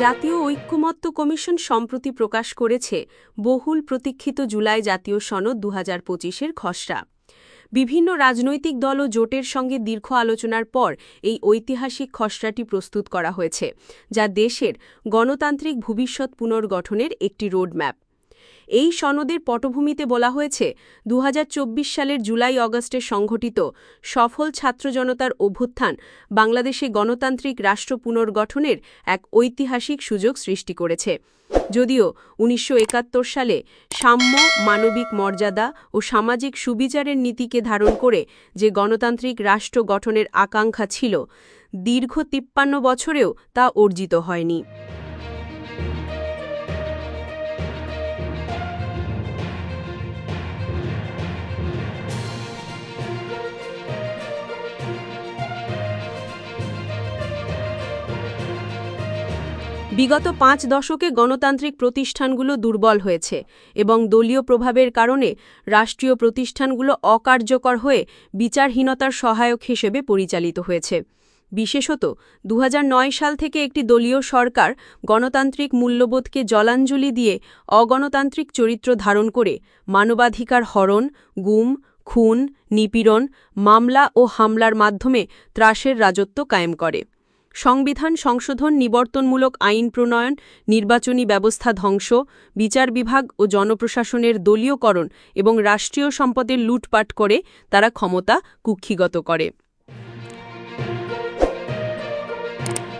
জাতীয় ঐক্যমত্য কমিশন সম্প্রতি প্রকাশ করেছে বহুল প্রতীক্ষিত জুলাই জাতীয় সনদ দু হাজার পঁচিশের খসড়া। বিভিন্ন রাজনৈতিক দল ও জোটের সঙ্গে দীর্ঘ আলোচনার পর এই ঐতিহাসিক খসড়াটি প্রস্তুত করা হয়েছে, যা দেশের গণতান্ত্রিক ভবিষ্যৎ পুনর্গঠনের একটি রোডম্যাপ। এই সনদের পটভূমিতে বলা হয়েছে দু হাজার চব্বিশ সালের জুলাই অগস্টে সংঘটিত সফল ছাত্র জনতার অভ্যুত্থান বাংলাদেশে গণতান্ত্রিক রাষ্ট্র পুনর্গঠনের এক ঐতিহাসিক সুযোগ সৃষ্টি করেছে। যদিও উনিশশো একাত্তর সালে সাম্য, মানবিক মর্যাদা ও সামাজিক সুবিচারের নীতিকে ধারণ করে যে গণতান্ত্রিক রাষ্ট্র গঠনের আকাঙ্ক্ষা ছিল, দীর্ঘ তিপ্পান্ন বছরেও তা অর্জিত হয়নি। বিগত পাঁচ দশকে গণতান্ত্রিক প্রতিষ্ঠানগুলো দুর্বল হয়েছে এবং দলীয় প্রভাবের কারণে রাষ্ট্রীয় প্রতিষ্ঠানগুলো অকার্যকর হয়ে বিচারহীনতার সহায়ক হিসেবে পরিচালিত হয়েছে। বিশেষত দু হাজার নয় সাল থেকে একটি দলীয় সরকার গণতান্ত্রিক মূল্যবোধকে জলাঞ্জলি দিয়ে অগণতান্ত্রিক চরিত্র ধারণ করে মানবাধিকার হরণ, গুম, খুন, নিপীড়ন, মামলা ও হামলার মাধ্যমে ত্রাসের রাজত্ব কায়েম করে। সংবিধান সংশোধন নিবর্তনমূলক আইন প্রণয়ন, নির্বাচনী ব্যবস্থা ধ্বংস, বিচার বিভাগ ও জনপ্রশাসনের দলীয়করণ এবং রাষ্ট্রীয় সম্পদের লুটপাট করে তারা ক্ষমতা কুক্ষিগত করে।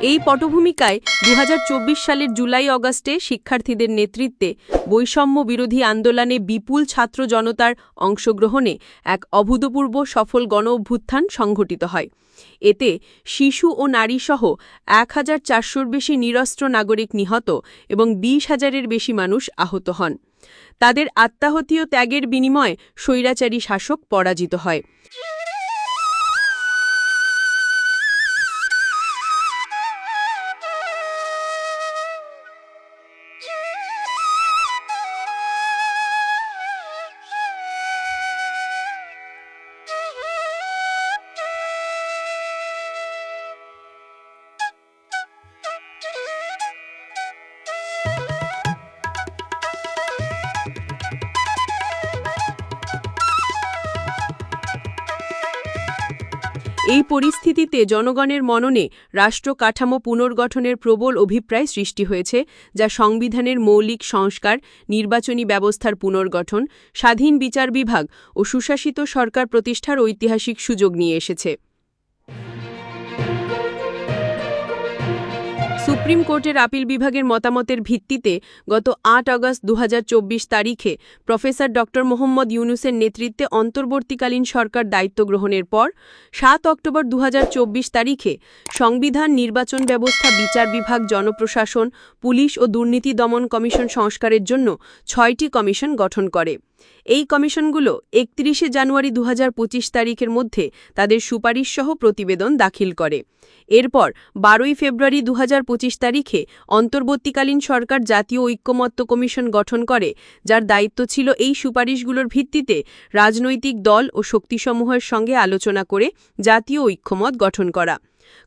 এই পটভূমিকায় দু হাজার চব্বিশ সালের জুলাই অগাস্টে শিক্ষার্থীদের নেতৃত্বে বৈষম্য বিরোধী আন্দোলনে বিপুল ছাত্র জনতার অংশগ্রহণে এক অভূতপূর্ব সফল গণ অভ্যুত্থান সংঘটিত হয়। এতে শিশু ও নারীসহ এক হাজার চারশোর বেশি নিরস্ত্র নাগরিক নিহত এবং বিশ হাজারের বেশি মানুষ আহত হন। তাদের আত্মাহতীয় ত্যাগের বিনিময়ে স্বৈরাচারী শাসক পরাজিত হয়। এই পরিস্থিতিতে জনগণের মননে রাষ্ট্র কাঠামো পুনর্গঠনের প্রবল অভিপ্রায় সৃষ্টি হয়েছে, যা সংবিধানের মৌলিক সংস্কার, নির্বাচনী ব্যবস্থার পুনর্গঠন, স্বাধীন বিচার বিভাগ ও সুশাসিত সরকার প্রতিষ্ঠার ঐতিহাসিক সুযোগ নিয়ে এসেছে। সুপ্রিম কোর্টের আপিল বিভাগের মতামতের ভিত্তিতে গত আট আগস্ট দু হাজার চব্বিশ তারিখে প্রফেসর ড মোহাম্মদ ইউনুসের নেতৃত্বে অন্তর্বর্তীকালীন সরকার দায়িত্ব গ্রহণের পর সাত অক্টোবর দু হাজার চব্বিশ তারিখে সংবিধান নির্বাচন ব্যবস্থা বিচার বিভাগ, জনপ্রশাসন, পুলিশ ও দুর্নীতি দমন কমিশন সংস্কারের জন্য ছয়টি কমিশন গঠন করে। এই কমিশনগুলো একত্রিশে জানুয়ারি দু হাজার পঁচিশ তারিখের মধ্যে তাদের সুপারিশসহ প্রতিবেদন দাখিল করে। এরপর বারোই ফেব্রুয়ারি দু হাজার পঁচিশ তারিখে অন্তর্বর্তীকালীন সরকার জাতীয় ঐক্যমত্য কমিশন গঠন করে, যার দায়িত্ব ছিল এই সুপারিশগুলোর ভিত্তিতে রাজনৈতিক দল ও শক্তিসমূহের সঙ্গে আলোচনা করে জাতীয় ঐক্যমত গঠন করা।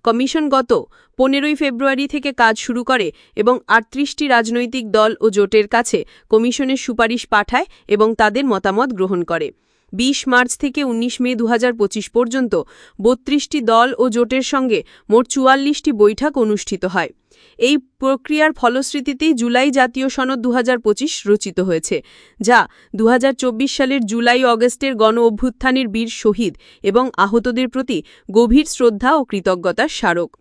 কমিশন গত পনেরোই ফেব্রুয়ারি থেকে কাজ শুরু করে এবং আটত্রিশটি রাজনৈতিক দল ও জোটের কাছে কমিশনের সুপারিশ পাঠায় এবং তাদের মতামত গ্রহণ করে। ২০ মার্চ থেকে ১৯ মে দু হাজার পঁচিশ পর্যন্ত বত্রিশটি দল ও জোটের সঙ্গে মোট চুয়াল্লিশটি বৈঠক অনুষ্ঠিত হয়। এই প্রক্রিয়ার ফলশ্রুতিতেই জুলাই জাতীয় সনদ দু হাজার পঁচিশ রচিত হয়েছে, যা দুহাজার চব্বিশ সালের জুলাই অগস্টের গণ অভ্যুত্থানের বীর শহীদ এবং আহতদের প্রতি গভীর শ্রদ্ধা ও কৃতজ্ঞতার স্মারক।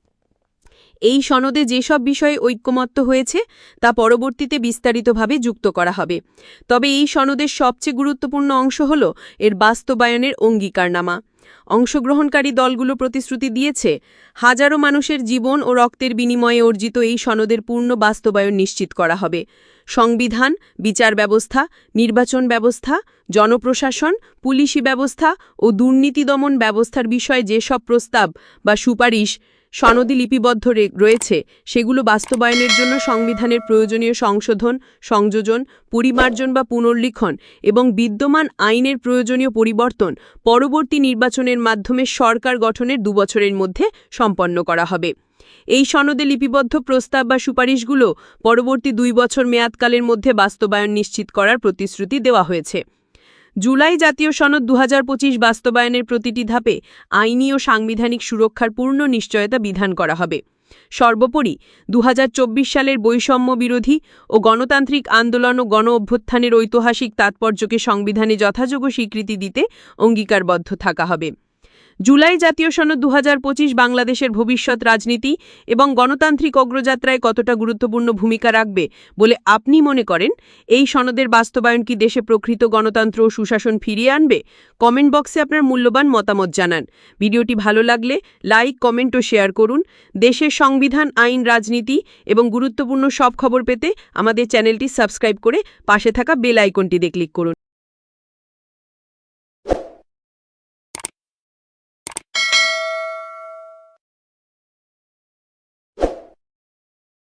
এই সনদে যেসব বিষয়ে ঐক্যমত্য হয়েছে, তা পরবর্তীতে বিস্তারিতভাবে যুক্ত করা হবে। তবে এই সনদের সবচেয়ে গুরুত্বপূর্ণ অংশ হল এর বাস্তবায়নের অঙ্গীকারনামা। অংশগ্রহণকারী দলগুলো প্রতিশ্রুতি দিয়েছে, হাজারো মানুষের জীবন ও রক্তের বিনিময়ে অর্জিত এই সনদের পূর্ণ বাস্তবায়ন নিশ্চিত করা হবে। সংবিধান, বিচার ব্যবস্থা, নির্বাচন ব্যবস্থা, জনপ্রশাসন, পুলিশি ব্যবস্থা ও দুর্নীতি দমন ব্যবস্থার বিষয়ে যেসব প্রস্তাব বা সুপারিশ সনদি লিপিবদ্ধ রয়েছে। সেগুলো বাস্তবায়নের জন্য সংবিধানের প্রয়োজনীয় সংশোধন, সংযোজন, পরিমার্জন বা পুনর্লিখন এবং বিদ্যমান আইনের প্রয়োজনীয় পরিবর্তন পরবর্তী নির্বাচনের মাধ্যমে সরকার গঠনের দুবছরের মধ্যে সম্পন্ন করা হবে। এই সনদে লিপিবদ্ধ প্রস্তাব বা সুপারিশগুলো পরবর্তী দুই বছর মেয়াদকালের মধ্যে বাস্তবায়ন নিশ্চিত করার প্রতিশ্রুতি দেওয়া হয়েছে। জুলাই জাতীয় সনদ দুহাজার পঁচিশ বাস্তবায়নের প্রতিটি ধাপে আইনি ও সাংবিধানিক সুরক্ষার পূর্ণ নিশ্চয়তা বিধান করা হবে। সর্বোপরি দু হাজার চব্বিশ সালের বৈষম্য বিরোধী ও গণতান্ত্রিক আন্দোলন ও গণ অভ্যুত্থানের ঐতিহাসিক তাৎপর্যকে সংবিধানে যথাযোগ্য স্বীকৃতি দিতে অঙ্গীকারবদ্ধ থাকা হবে। জুলাই জাতীয় সনদ দু হাজার পঁচিশ বাংলাদেশের ভবিষ্যৎ রাজনীতি এবং গণতান্ত্রিক অগ্রযাত্রায় কতটা গুরুত্বপূর্ণ ভূমিকা রাখবে বলে আপনি মনে করেন? এই সনদের বাস্তবায়ন কি দেশে প্রকৃত গণতন্ত্র ও সুশাসন ফিরিয়ে আনবে? কমেন্ট বক্সে আপনার মূল্যবান মতামত জানান। ভিডিওটি ভালো লাগলে লাইক, কমেন্ট ও শেয়ার করুন। দেশের সংবিধান, আইন, রাজনীতি এবং গুরুত্বপূর্ণ সব খবর পেতে আমাদের চ্যানেলটি সাবস্ক্রাইব করে পাশে থাকা বেল আইকনটিতে ক্লিক করুন।